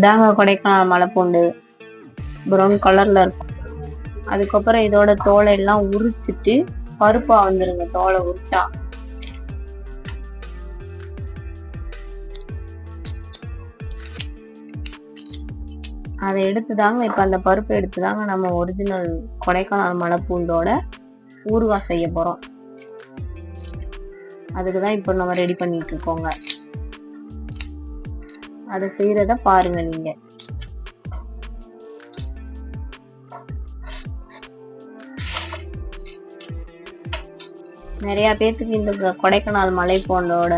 தாக கொடைக்கானல் மலைப்பூண்டு ப்ரௌன் கலர்ல இருக்கும். அதுக்கப்புறம் இதோட தோலை எல்லாம் உரிச்சிட்டு பருப்பா வந்துருங்க தோலை உரிச்சா. அதை எடுத்துதாங்க இப்ப அந்த பருப்பை எடுத்துதாங்க நம்ம ஒரிஜினல் கொடைக்கானல் மலைப்பூண்டோட ஊறுகாய் செய்ய போறோம். அதுக்குதான் இப்ப நம்ம ரெடி பண்ணிட்டு இருக்கோங்க. அதை செய்யறத பாருங்க நீங்க. நிறைய பேர்த்துக்கு இந்த கொடைக்கானல் மலை போண்டோட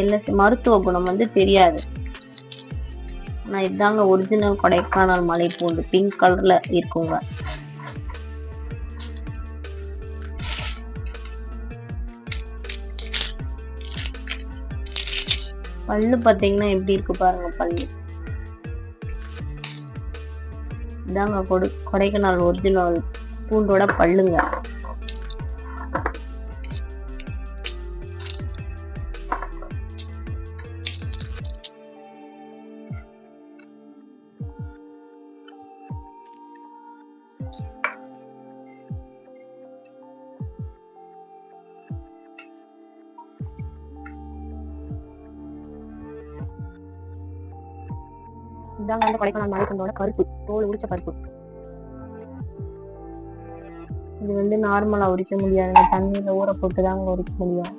என்ன மருத்துவ குணம் வந்து தெரியாது. ஆனா இதாங்க ஒரிஜினல் கொடைக்கானல் மலை பூண்டு பிங்க் கலர்ல இருக்குங்க. பல்லு பாத்தீங்கன்னா எப்படி இருக்கு பாருங்க பல்லு. இதாங்க கொடு கொடைக்கானல் ஒரிஜினல் பூண்டோட பல்லுங்க. இதாங்க வந்து கொடைக்கானல் மலை பருப்பு தோல் உரிச்ச பருப்பு இது வந்து நார்மலா உரிக்க முடியாதுங்க தண்ணியில ஊற போட்டு தாங்க உரிக்க முடியும்.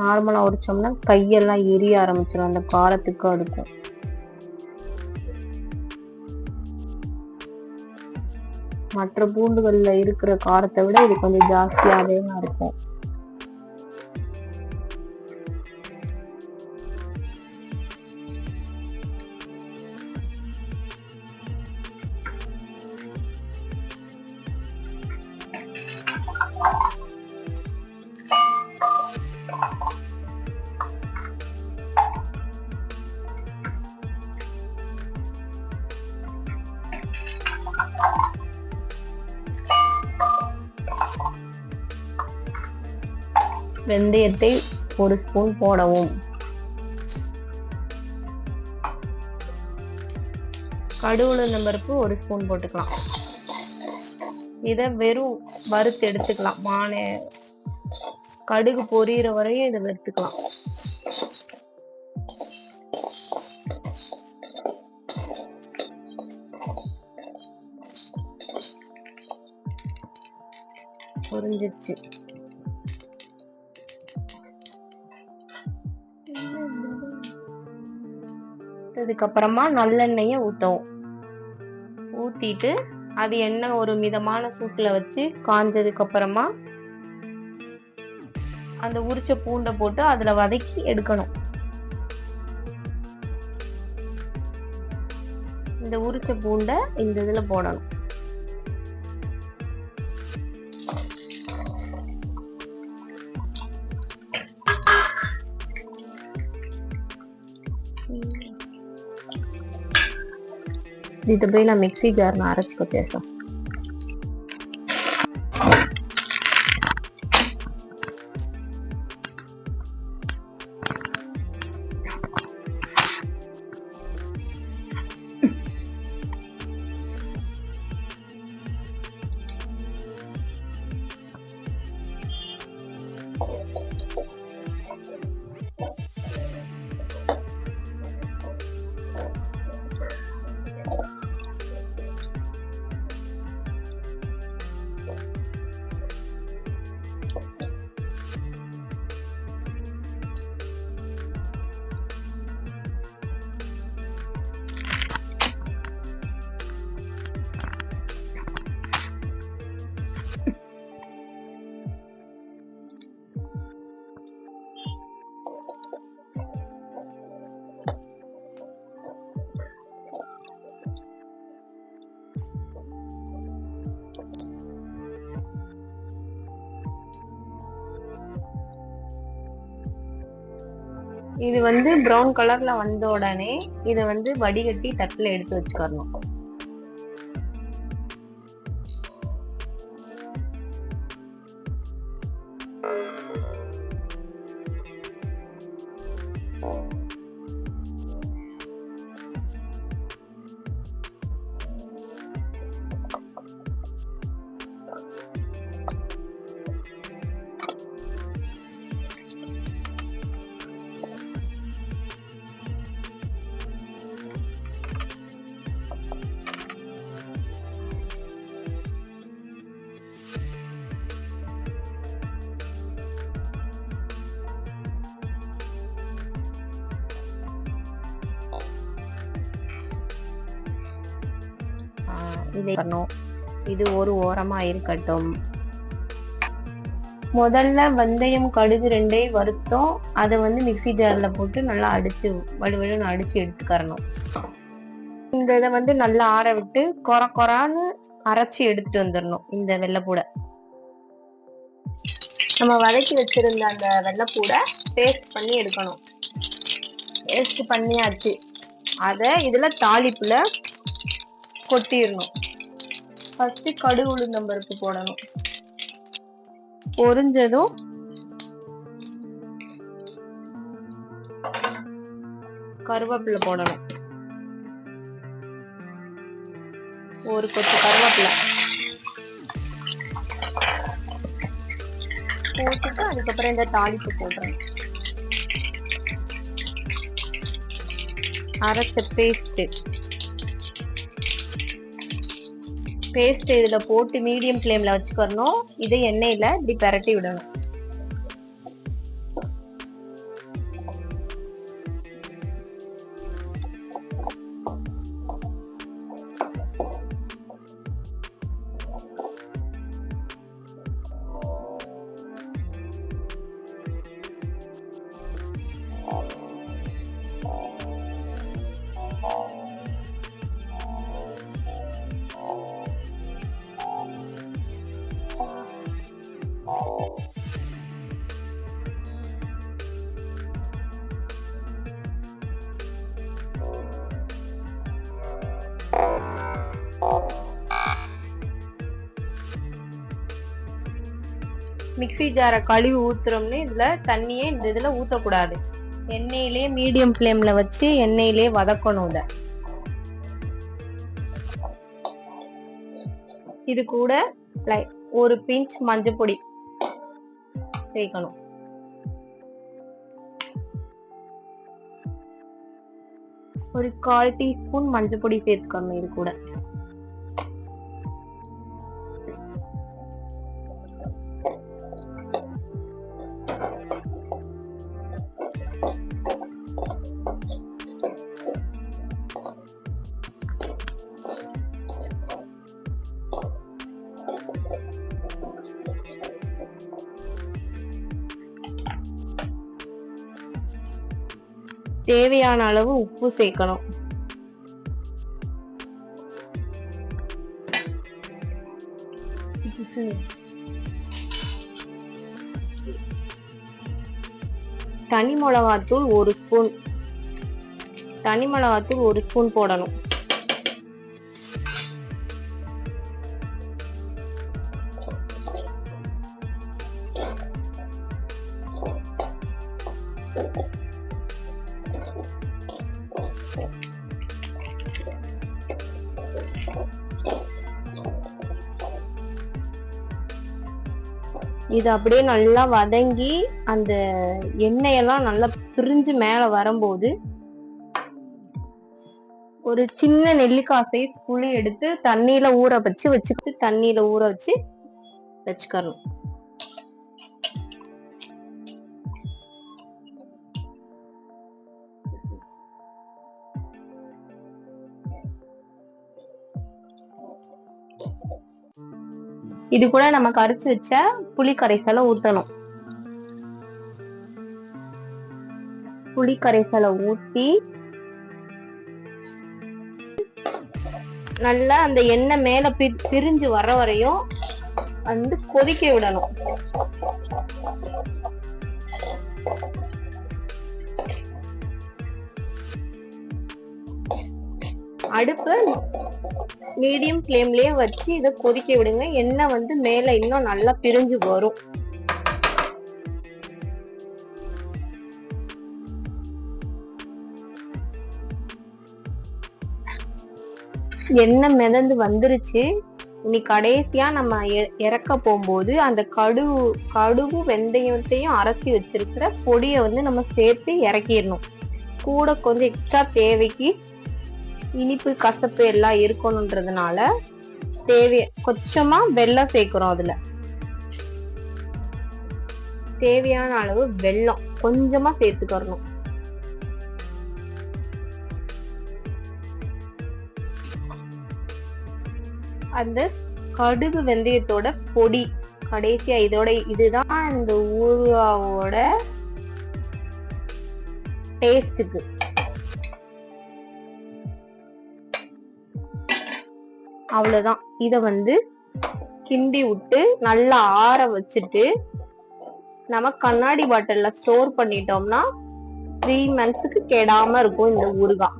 நார்மலா உரிச்சோம்னா கையெல்லாம் எரிய ஆரம்பிச்சிடும் அந்த காரத்துக்கு அதுக்கும் மற்ற பூண்டுகள்ல இருக்கிற காரத்தை விட இது கொஞ்சம் ஜாஸ்தியாவே இருக்கும். வெந்தயத்தை ஒரு ஸ்பூன் போடவும். கடுகுல பருப்பு ஒரு ஸ்பூன் போட்டுக்கலாம். இத வெறும் வறுத்து எடுத்துக்கலாம். மானே கடுகு பொரியிற வரையும் இதை வறுத்துக்கலாம். பொரிஞ்சிருச்சு அதுக்கப்புறமா நல்லெண்ணெய ஊத்தவும். ஊத்திட்டு அது எண்ணெய் ஒரு மிதமான சூப்பில் வச்சு காஞ்சதுக்கு அப்புறமா அந்த உரிச்ச பூண்டை போட்டு அதில் வதக்கி எடுக்கணும். இந்த உரிச்ச பூண்டை இந்த இதில் போடணும். இது போய் நான் மிக்ஸி ஜார் நான் இது வந்து பிரவுன் கலர்ல வந்த உடனே இதை வந்து வடிகட்டி தட்டுல எடுத்து வச்சுக்கணும் இதை பண்ணும் இது ஒரு ஓரமா இருக்கட்டும் முதல்ல வெந்தயம் கடுகு ரெண்டையும் வறுத்தோம். அதை வந்து மிக்ஸி ஜார்ல போட்டு நல்லா அடிச்சு வலுவலுன்னு அடிச்சு எடுத்துக்கறணும். இந்த இதை வந்து நல்லா ஆற விட்டு கொர கொரான்னு அரைச்சி எடுத்துட்டு வந்துடணும் இந்த வெள்ளைப்பூடை. நம்ம வதக்கி வச்சிருந்த அந்த வெள்ளைப்பூடை பேஸ்ட் பண்ணி எடுக்கணும். பேஸ்ட் பண்ணியாச்சு. அதை இதுல தாளிப்புல கொட்டிடணும் ஃபஸ்ட்டு கடுகு உளுந்தம்பருப்பு போடணும். பொரிஞ்சதும் கருவேப்பிலை போடணும். ஒரு கொத்து கருவேப்பிலை. போட்டுட்டு அதுக்கப்புறம் இந்த தாளிப்பு போடுறேன். அரைச்ச பேஸ்ட் பேஸ்ட் இதுல போட்டு மீடியம் ஃப்ளேம்ல வச்சுக்கணும். இதை எண்ணெயில இப்படி பரட்டி விடணும். மிக்ஸி ஜாரை கழுவி ஊத்துறோம்னு இதுல தண்ணியே இந்த இதுல ஊற்றக்கூடாது எண்ணெயிலே மீடியம் ஃப்ளேமில் வச்சு எண்ணெயிலே வதக்கணும் இத. இது கூட லை- ஒரு பிஞ்ச் மஞ்சள் பொடி சேர்க்கணும். ஒரு கால் டீஸ்பூன் மஞ்சள் பொடி சேர்த்துக்கணும் இது கூட. தேவையான அளவு உப்பு சேர்க்கணும். தனி மிளகாத்தூள் ஒரு ஸ்பூன். தனி மிளகாத்தூள் ஒரு ஸ்பூன் போடணும். இது அப்படியே நல்லா வதங்கி அந்த எண்ணெயெல்லாம் நல்லா பிரிஞ்சு மேல வரும்போது ஒரு சின்ன நெல்லிக்காய் சைஸ் புளி எடுத்து தண்ணியில ஊற வச்சு வச்சுக்கிட்டு தண்ணியில ஊற வச்சு வச்சுக்கணும். இது கூட நம்ம கரைச்சு வச்ச புளி கரைசலை ஊத்தணும். புளி கரைசலை ஊத்தி நல்லா அந்த எண்ணெய் மேல பி- பிரிஞ்சு வர வரையும் வந்து கொதிக்க விடணும். அடுப்பு மீடியம் ஃப்ளேம்லயே வச்சு இதை கொதிக்க விடுங்க. எண்ணெய் வந்து மேல இன்னும் நல்லா பிரிஞ்சு வரும். எண்ணெய் மிதந்து வந்துருச்சு. இனி கடைசியா நம்ம இறக்க போகும்போது அந்த கடுகு கடுகு வெந்தயத்தையும் அரைச்சி வச்சிருக்கிற பொடியை வந்து நம்ம சேர்த்து இறக்கிடணும். கூட கொஞ்சம் எக்ஸ்ட்ரா தேவைக்கு இனிப்பு கசப்பு எல்லாம் இருக்கணுன்றதுனால தேவை கொஞ்சமா வெள்ளம் சேர்க்கிறோம் அதுல. தேவையான அளவு வெல்லம் கொஞ்சமா சேர்த்துக்கணும் அந்த கடுகு வெந்தயத்தோட பொடி கடைசியா இதோட இதுதான் இந்த ஊறுகாவோட டேஸ்ட்டுக்கு அவ்வளவுதான். இத வந்து கிண்டி விட்டு நல்லா ஆற வச்சுட்டு நம்ம கண்ணாடி பாட்டில்ல ஸ்டோர் பண்ணிட்டோம்னா த்ரீ மந்த்ஸுக்கு கெடாம இருக்கும் இந்த ஊறுகாய்.